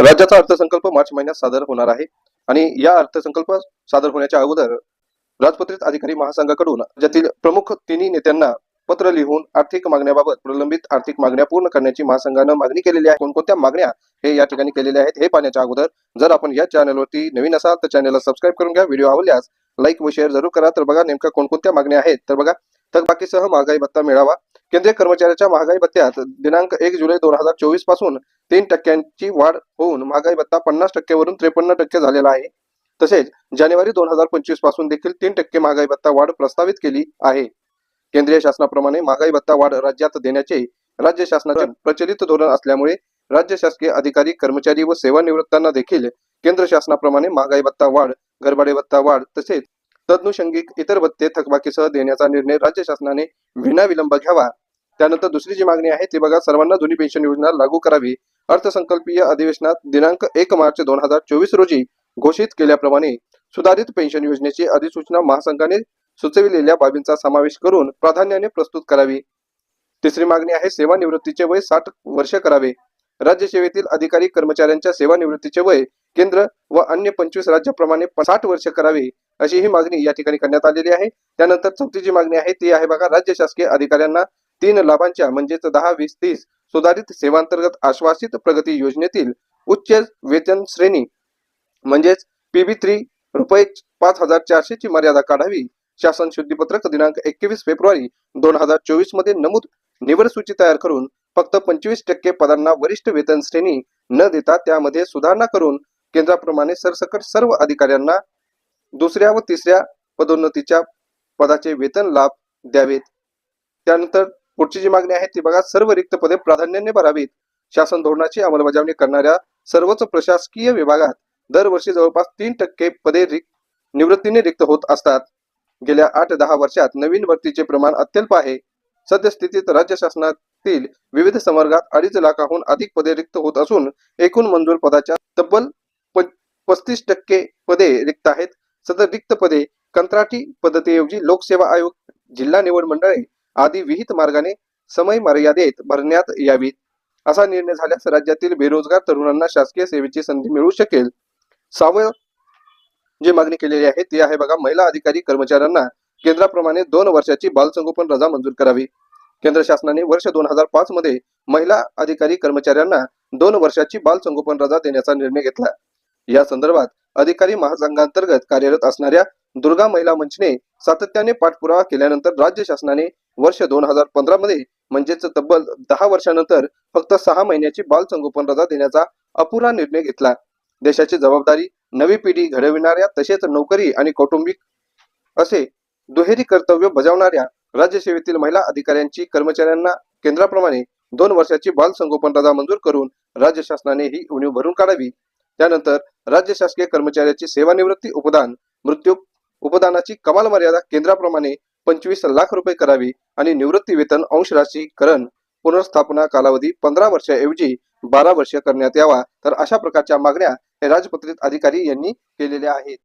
राज्याचा अर्थसंकल्प मार्च महिन्यात सादर होणार आहे. आणि या अर्थसंकल्प सादर होण्याच्या अगोदर राजपत्रित अधिकारी महासंघाकडून राज्यातील प्रमुख तिन्ही नेत्यांना पत्र लिहून आर्थिक मागण्याबाबत प्रलंबित आर्थिक मागण्या पूर्ण करण्याची महासंघानं मागणी केलेली आहे. कोणकोणत्या मागण्या हे या ठिकाणी केलेल्या आहेत हे पाहण्याच्या अगोदर जर आपण या चॅनलवरती नवीन असाल तर चॅनलला सबस्क्राईब करून घ्या. व्हिडिओ आवडल्यास लाईक व शेअर जरूर करा. तर बघा नेमक्या कोणकोणत्या मागण्या आहेत. तर बघा थकबाकीसह महागाई भत्ता मिळावा. केंद्रीय कर्मचाऱ्याच्या महागाई भत्त्यात दिनांक एक जुलै दोन हजार चोवीसपासून तीन टक्क्यांची वाढ होऊन महागाई भत्ता पन्नास टक्क्यावरून त्रेपन्न टक्के झालेला आहे. तसेच जानेवारी दोन हजार पंचवीसपासून देखील तीन टक्के महागाई भत्ता वाढ प्रस्तावित केली आहे. केंद्रीय शासनाप्रमाणे महागाई भत्ता वाढ राज्यात देण्याचे राज्य शासनाचे प्रचलित धोरण असल्यामुळे राज्य शासकीय अधिकारी कर्मचारी व सेवानिवृत्तांना देखील केंद्र शासनाप्रमाणे महागाई भत्ता वाढ घरभाडे भत्ता वाढ तसेच तद्नुषंगिक इतर भत्ते थकबाकीसह देण्याचा निर्णय राज्य शासनाने विनाविलंब घ्यावा. त्यानंतर दुसरी जी मागणी आहे ती बघा सर्वांना जुनी पेन्शन योजना लागू करावी. अर्थसंकल्पीय अधिवेशनात दिनांक एक मार्च दोन हजार चोवीस रोजी घोषित केल्याप्रमाणे सुधारित पेन्शन योजनेची अधिसूचना महासंघाने सुचविलेल्या बाबींचा समावेश करून प्राधान्याने प्रस्तुत करावी. तिसरी मागणी आहे सेवानिवृत्तीचे वय साठ वर्ष करावे. राज्य सेवेतील अधिकारी कर्मचाऱ्यांच्या सेवानिवृत्तीचे वय केंद्र व अन्य पंचवीस राज्याप्रमाणे साठ वर्ष करावे अशी ही मागणी या ठिकाणी करण्यात आलेली आहे. त्यानंतर चौथी जी मागणी आहे ती आहे बघा राज्य शासकीय अधिकाऱ्यांना तीन लाभांच्या म्हणजेच दहा वीस तीस सुधारित सेवांतर्गत आश्वासित प्रगती योजनेतील उच्च वेतन श्रेणी म्हणजेच पीबी थ्री रुपये पाच हजार चारशे ची मर्यादा काढावी. शासन शुद्धीपत्रक दिनांक एकवीस फेब्रुवारी दोन हजार चोवीसमध्ये नमूद निवड सूची तयार करून फक्त पंचवीस टक्के पदांना वरिष्ठ वेतन श्रेणी न देता त्यामध्ये सुधारणा करून केंद्राप्रमाणे सरसकट सर्व अधिकाऱ्यांना दुसऱ्या व तिसऱ्या पदोन्नतीच्या पदाचे वेतन लाभ द्यावेत. त्यानंतर पुढची जी मागणी आहे ती बघा सर्व रिक्त पदे प्राधान्याने भरावीत. शासन धोरणाची अंमलबजावणी करणाऱ्या सर्वच प्रशासकीय विभागात दरवर्षी जवळपास तीन टक्के पदे रिक्त निवृत्तीने रिक्त होत असतात. गेल्या आठ दहा वर्षात नवीन भरतीचे प्रमाण अत्यल्प आहे. सद्यस्थितीत राज्य शासनातील विविध संवर्गात अडीच लाखाहून अधिक पदे रिक्त होत असून एकूण मंजूर पदाच्या तब्बल प- पस्तीस टक्के पदे रिक्त आहेत. सदर रिक्त पदे कंत्राटी पद्धतीऐवजी लोकसेवा आयोग जिल्हा निवड मंडळे आदी विहित मार्गाने समय मर्यादेत भरण्यात यावीत असा निर्णय झाल्यास राज्यातील बेरोजगार तरुणांना शासकीय सेवेची संधी मिळू शकेल. सहावं जी मागणी केलेली आहे ती आहे बघा महिला अधिकारी कर्मचाऱ्यांना केंद्राप्रमाणे दोन वर्षाची बालसंगोपन रजा मंजूर करावी. केंद्र शासनाने वर्ष दोन हजार पाच मध्ये महिला अधिकारी कर्मचाऱ्यांना दोन वर्षाची बालसंगोपन रजा देण्याचा निर्णय घेतला. या संदर्भात अधिकारी महासंघांतर्गत कार्यरत असणाऱ्या दुर्गा महिला मंचने सातत्याने पाठपुरावा केल्यानंतर राज्य शासनाने वर्ष दोन हजार पंधरा मध्ये म्हणजेच तब्बल दहा वर्षानंतर फक्त सहा महिन्याची बालसंगोपन रजा देण्याचा अपुरा निर्णय घेतला. देशाची जबाबदारी नवी पिढी घडविणाऱ्या तसेच नोकरी आणि कौटुंबिक असे दुहेरी कर्तव्य बजावणाऱ्या राज्य सेवेतील महिला अधिकाऱ्यांची कर्मचाऱ्यांना केंद्राप्रमाणे दोन वर्षाची बाल संगोपन रजा मंजूर करून राज्य शासनाने ही उणीव भरून काढावी. त्यानंतर राज्य शासकीय कर्मचाऱ्याची सेवानिवृत्ती उपदान मृत्यू उपदानाची कमाल मर्यादा केंद्राप्रमाणे पंचवीस लाख रुपये करावी आणि निवृत्ती वेतन अंश राशीकरण पुनर्स्थापना कालावधी पंधरा वर्षाऐवजी बारा वर्ष करण्यात यावा तर अशा प्रकारच्या मागण्या हे राजपत्रित अधिकारी यांनी केलेल्या आहेत.